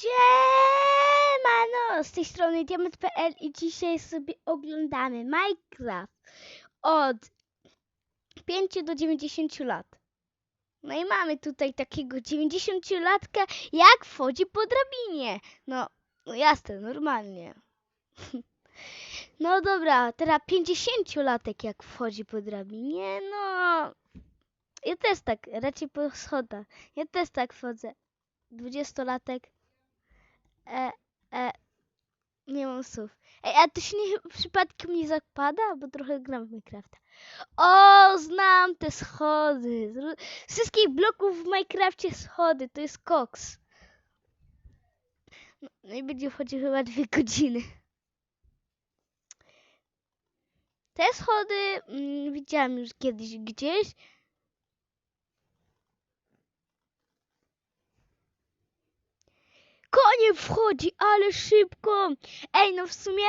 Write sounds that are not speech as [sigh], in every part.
Siemano, z tej strony Diament.pl i dzisiaj sobie oglądamy Minecraft od 5 do 90 lat. No i mamy tutaj takiego 90-latka, jak wchodzi po drabinie. No, no jasne, normalnie. [laughs] No dobra, teraz 50-latek jak wchodzi po drabinie, no... Ja też tak, raczej po schodach. Ja też tak wchodzę. 20-latek. E, e, nie mam słów. Ej, a to się nie, przypadkiem nie zapada? Bo trochę gram w Minecrafta. O, znam te schody. Z wszystkich bloków w Minecrafcie schody. To jest koks. No, no i będzie chodził chyba dwie [laughs] godziny. Te schody mm, widziałam już kiedyś gdzieś. Konie wchodzi, ale szybko. Ej, no w sumie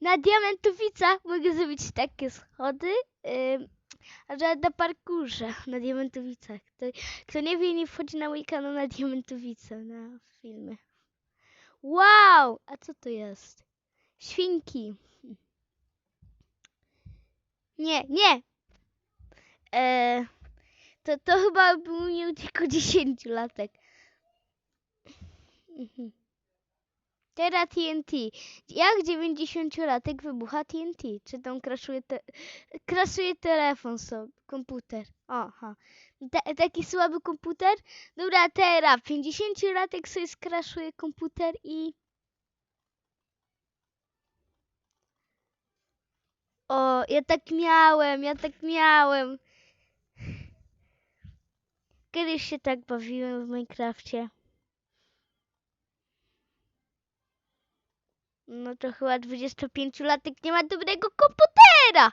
na Diamentowicach mogę zrobić takie schody, ym, że na parkurze na Diamentowicach. To, kto nie wie, nie wchodzi na mój kanał na Diamentowice, na filmy. Wow, a co to jest? Świnki. Nie, nie. E, to, to chyba był miał tylko 10 latek. Mhm. Teraz TNT. Jak 90-latek wybucha TNT? Czy tam crashuje, te... telefon sobie, komputer? Aha. Ta, taki słaby komputer? Dobra, teraz 50-latek sobie skraszuje komputer i... O, ja tak miałem, ja tak miałem. Kiedyś się tak bawiłem w Minecrafcie. No to chyba 25-latek nie ma dobrego komputera.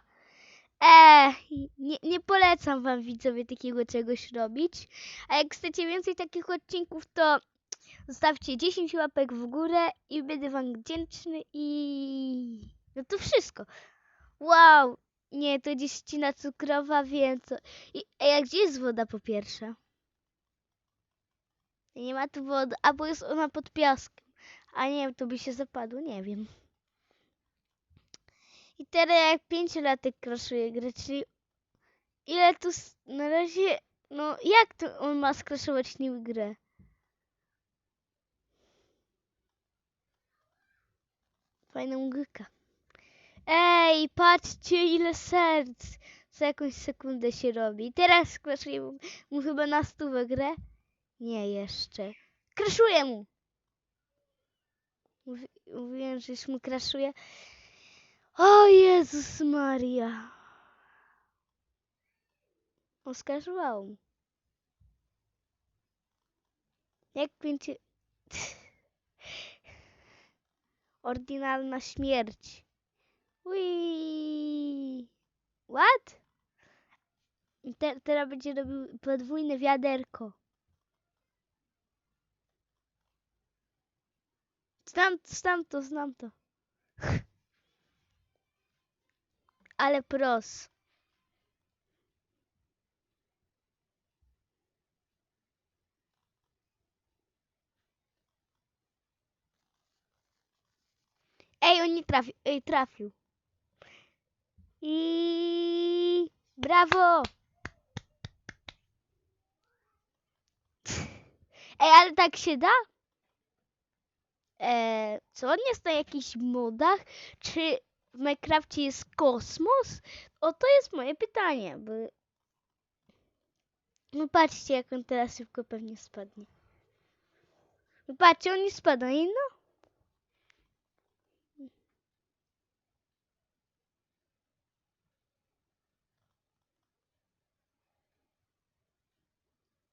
Eee, nie, nie polecam wam widzowie takiego czegoś robić. A jak chcecie więcej takich odcinków, to zostawcie 10 łapek w górę i będę wam wdzięczny i... No to wszystko. Wow, nie, to ścina cukrowa, wiem co. I, a gdzie jest woda po pierwsze? Nie ma tu wody, albo jest ona pod piaskiem. A nie, to by się zapadło, nie wiem. I teraz jak 5 latek kraszuje grę, czyli ile tu na razie, no jak to on ma skraszować nim grę? Fajna mgłka. Ej, patrzcie ile serc za jakąś sekundę się robi. Teraz skraszuję mu, mu chyba na stówę grę. Nie jeszcze. Kraszuję mu! Mówi, mówiłem, że już mu kraszuje. O Jezus Maria. Oskarżował mu. Jak będzie... [laughs] Ordynalna śmierć. Ui. What? Te, teraz będzie robił podwójne wiaderko. Znam, znam to, znam to. [laughs] Ale pros. Ej, on nie trafił. Ej, trafił. I brawo! [laughs] Ej, ale tak się da? E, co on jest na jakichś modach? Czy w Minecrafcie jest kosmos? O, to jest moje pytanie, bo... No patrzcie, jak on teraz szybko pewnie spadnie. No patrzcie, on nie spada, no?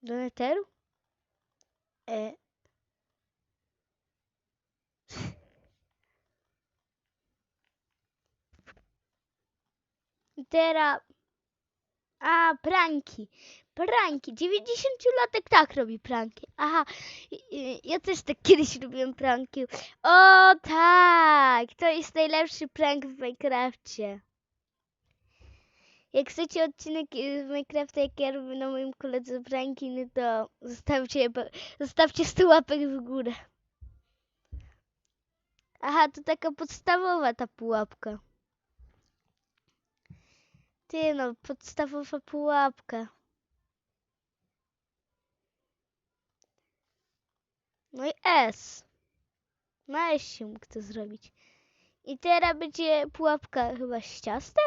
Do neteru? E... Teraz... A, pranki. Pranki. 90-latek tak robi pranki. Aha, ja też tak kiedyś robiłem pranki. O tak, to jest najlepszy prank w Minecrafcie. Jak chcecie odcinek y, z Minecrafta, jak ja robię na moim koledze pranki, no to zostawcie, zostawcie 100 łapek w górę. Aha, to taka podstawowa ta pułapka. Ty no, podstawowa pułapka. No i S. Na S się mógł to zrobić. I teraz będzie pułapka chyba z ciastem?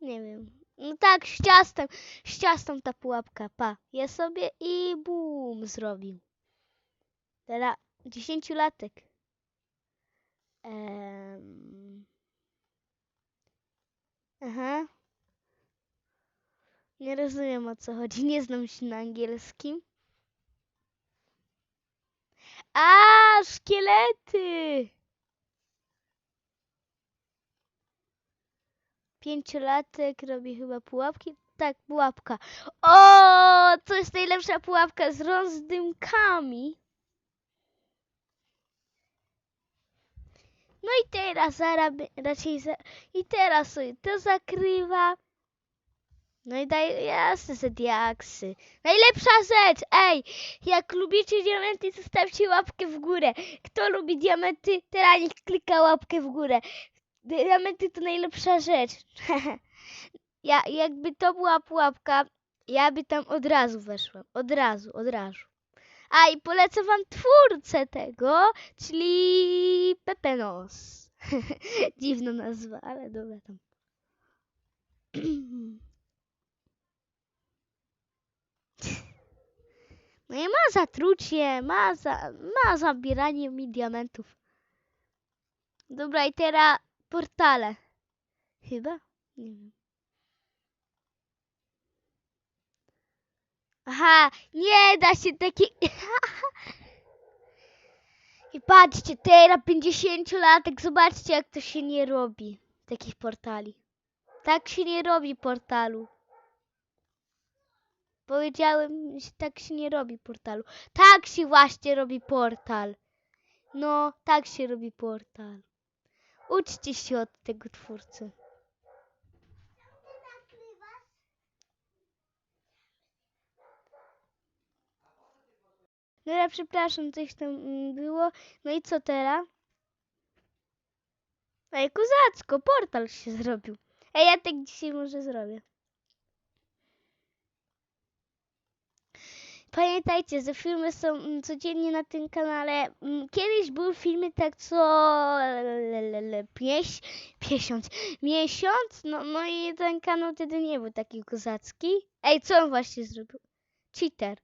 Nie wiem. No tak, z ciastem. Z ciastem ta pułapka. Pa. Ja sobie i bum zrobił. Teraz 10 latek. Em. Aha. Nie rozumiem o co chodzi. Nie znam się na angielskim. A, szkielety! Pięciolatek robi chyba pułapki. Tak, pułapka. O, to jest najlepsza pułapka z rozdymkami. No i teraz raczej i teraz sobie to zakrywa. No i daj jasne se diaksy. Najlepsza rzecz! Ej, jak lubicie diamenty, zostawcie łapkę w górę. Kto lubi diamenty, teraz niech klika łapkę w górę. Diamenty to najlepsza rzecz. [laughs] ja, jakby to była pułapka, ja by tam od razu weszłam. Od razu, od razu. A i polecę wam twórcę tego, czyli Pepenos. [laughs] Dziwna nazwa, ale dobra tam. [clears throat] No i ma zatrucie, ma, za, ma zabieranie mi diamentów. Dobra, i teraz portale. Chyba? Nie wiem. Aha, nie da się taki... [laughs] I patrzcie, teraz 50-latek, zobaczcie jak to się nie robi. Takich portali. Tak się nie robi portalu. Powiedziałem, że tak się nie robi portalu. Tak się właśnie robi portal. No, tak się robi portal. Uczcie się od tego twórcy. No ja przepraszam, coś tam mm, było. No i co teraz? Ej, kozacko, portal się zrobił. Ej, ja tak dzisiaj może zrobię. Pamiętajcie, że filmy są mm, codziennie na tym kanale. Mm, Kiedyś były filmy tak co pieś, miesiąc, miesiąc, no, no i ten kanał wtedy nie był taki kozacki. Ej, co on właśnie zrobił? Cheater.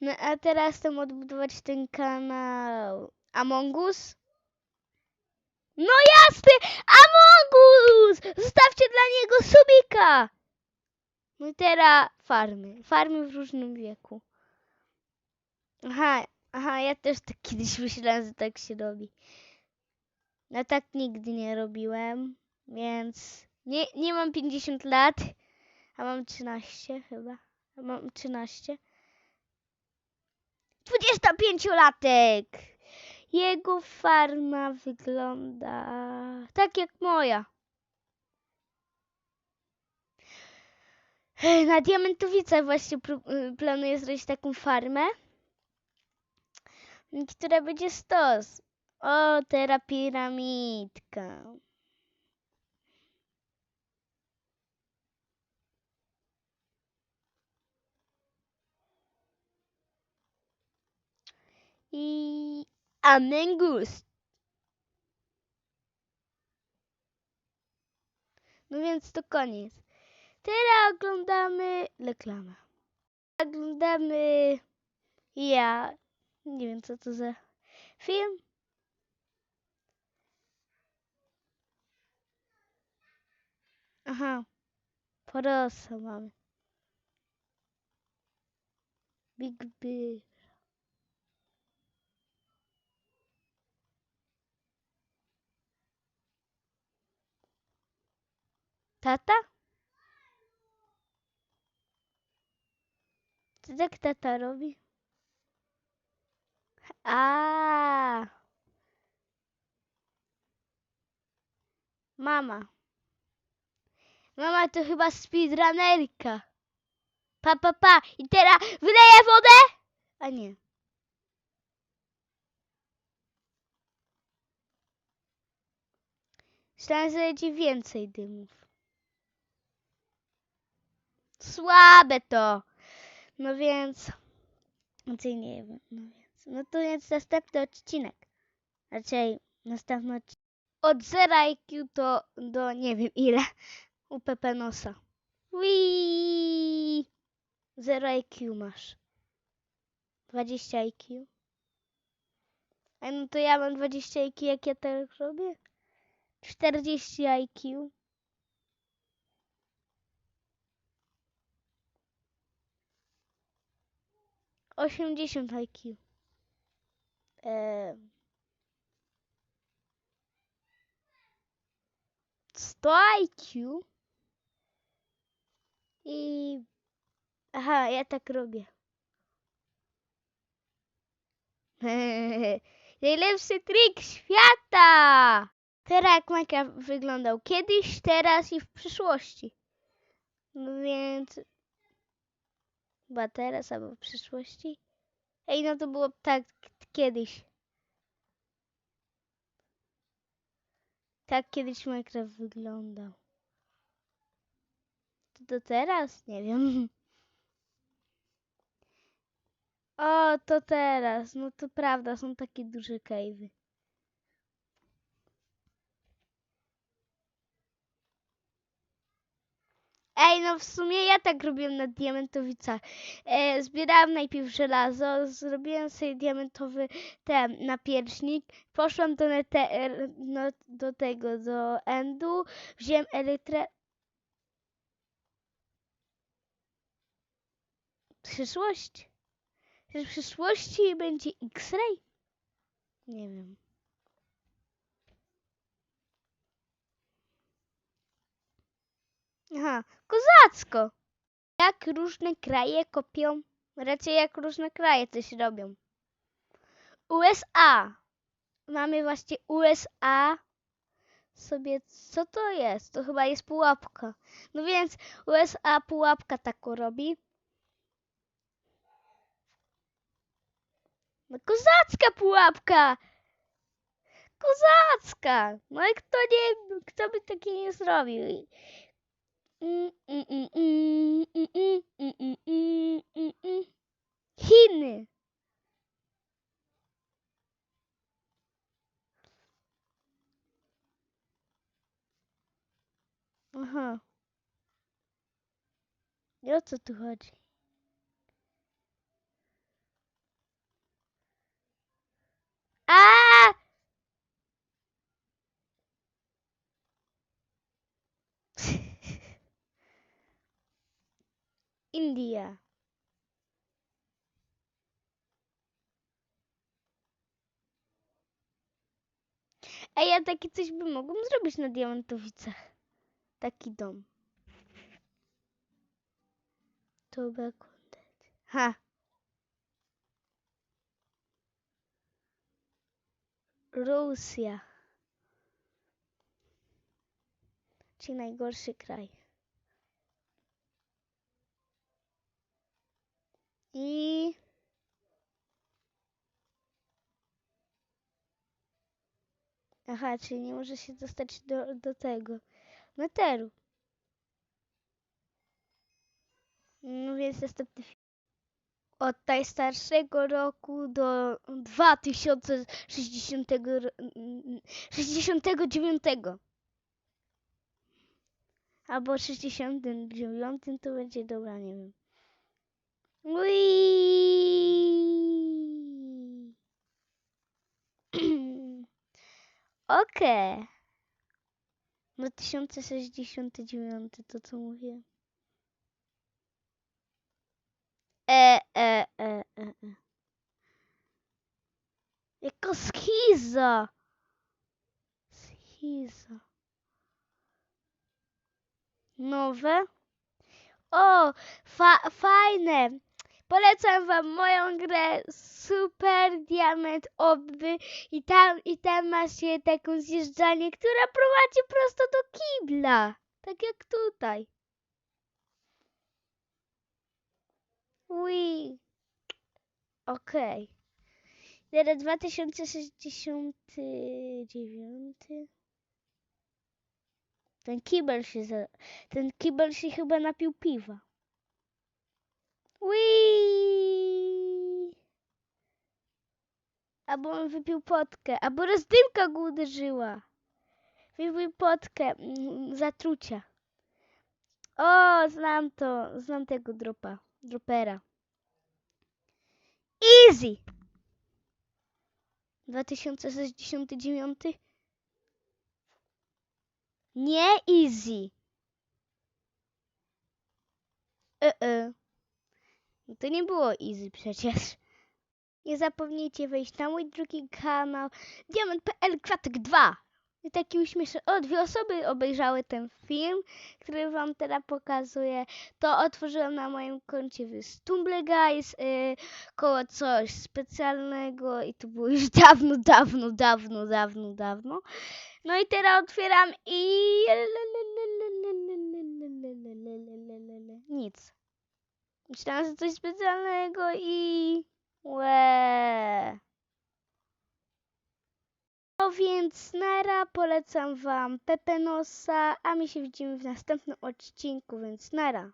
No a teraz chcę odbudować ten kanał Among Us. No jasne! Among Us! Zostawcie dla niego subika! No i teraz farmy. Farmy w różnym wieku. Aha, aha, ja też tak kiedyś [laughs] myślałem, że tak się robi. Ja tak nigdy nie robiłem, więc nie, nie mam 50 lat, a mam 13 chyba. A mam 13. 25-latek! Jego farma wygląda tak jak moja. Na Diamentowice właśnie y, planuję zrobić taką farmę, która będzie stos. O, teraz piramidka. I Amengus. No więc to koniec. Teraz oglądamy reklamę. Oglądamy ja. Nie wiem co to za film. Aha. Porosa mamy. Big Bear. Tata? Co tak tata robi? A. Mama. Mama to chyba speedrunnerka. Pa, pa, pa. I teraz wyleję wodę? A nie. Myślałem, że będzie więcej dymów. Słabe to. No więc... Więcej nie wiem. No więc... No to jest następny odcinek. Raczej następny odcinek. Od 0 IQ to do nie wiem ile. U Pepenosa. Wii. 0 IQ masz. 20 IQ. A no to ja mam 20 IQ, jak ja tak robię? 40 IQ. Osiemdziesiąt IQ. Eee, 100 IQ. I... Aha, ja tak robię. [laughs] Najlepszy trik świata! Teraz jak Minecraft wyglądał kiedyś, teraz i w przyszłości. No więc... Chyba teraz albo w przyszłości. Ej, no to było tak kiedyś. Tak kiedyś Minecraft wyglądał. To, teraz? Nie wiem. [laughs] O, to teraz. No to prawda, są takie duże cave'y. Ej, no w sumie ja tak robiłem na diamentowicach. E, zbierałem najpierw żelazo, zrobiłem sobie diamentowy ten napierśnik, poszłam do, nete, no, do tego, do endu, wziąłem elektrę... Przyszłość? Czy w przyszłości będzie X-ray? Nie wiem. Aha, kozacko! Jak różne kraje kopią, raczej jak różne kraje coś robią. USA. Mamy właśnie USA. Sobie, co to jest? To chyba jest pułapka. No więc USA pułapka taką robi. No kozacka pułapka! Kozacka! No i kto nie, kto by takiej nie zrobił? Hine. Aha. Ja co too chodzi? A! India. A ja takie coś by mogłam zrobić na Diamantowicach. Taki dom. To by. Ha. Rosja. Czyli najgorszy kraj. I Aha, czyli nie może się dostać do, do tego. Neteru. No więc następny film. Od najstarszego roku do 2060 ro- mm, 69. Albo 69 to będzie dobra, nie wiem. [clears throat] Okej. No 1069 to co mówię. E, e, e, e, e. Jaka schiza. Schiza. Nowe. O, fa fajne. Polecam wam moją grę Super Diament Obby i tam, i tam macie taką zjeżdżalnię, która prowadzi prosto do kibla. Tak jak tutaj. Ui. Okej. Teraz 2069. Ten kibel się za... Ten kibel się chyba napił piwa. Ui. Albo on wypił potkę, albo rozdymka go uderzyła. Wypił potkę mm, zatrucia. O, znam to, znam tego dropa, dropera. Easy! 2069? Nie easy. E -e. No to nie było easy przecież. Nie zapomnijcie wejść na mój drugi kanał Diamant.pl Kratek 2. I taki uśmieszny. O, dwie osoby obejrzały ten film, który wam teraz pokazuję. To otworzyłam na moim koncie w Stumble Guys y, koło coś specjalnego i to było już dawno, dawno, dawno, dawno, dawno. No i teraz otwieram i... Nic. Myślałam, że coś specjalnego i... Łe. No więc nara, polecam wam Pepenosa, a my się widzimy w następnym odcinku, więc nara.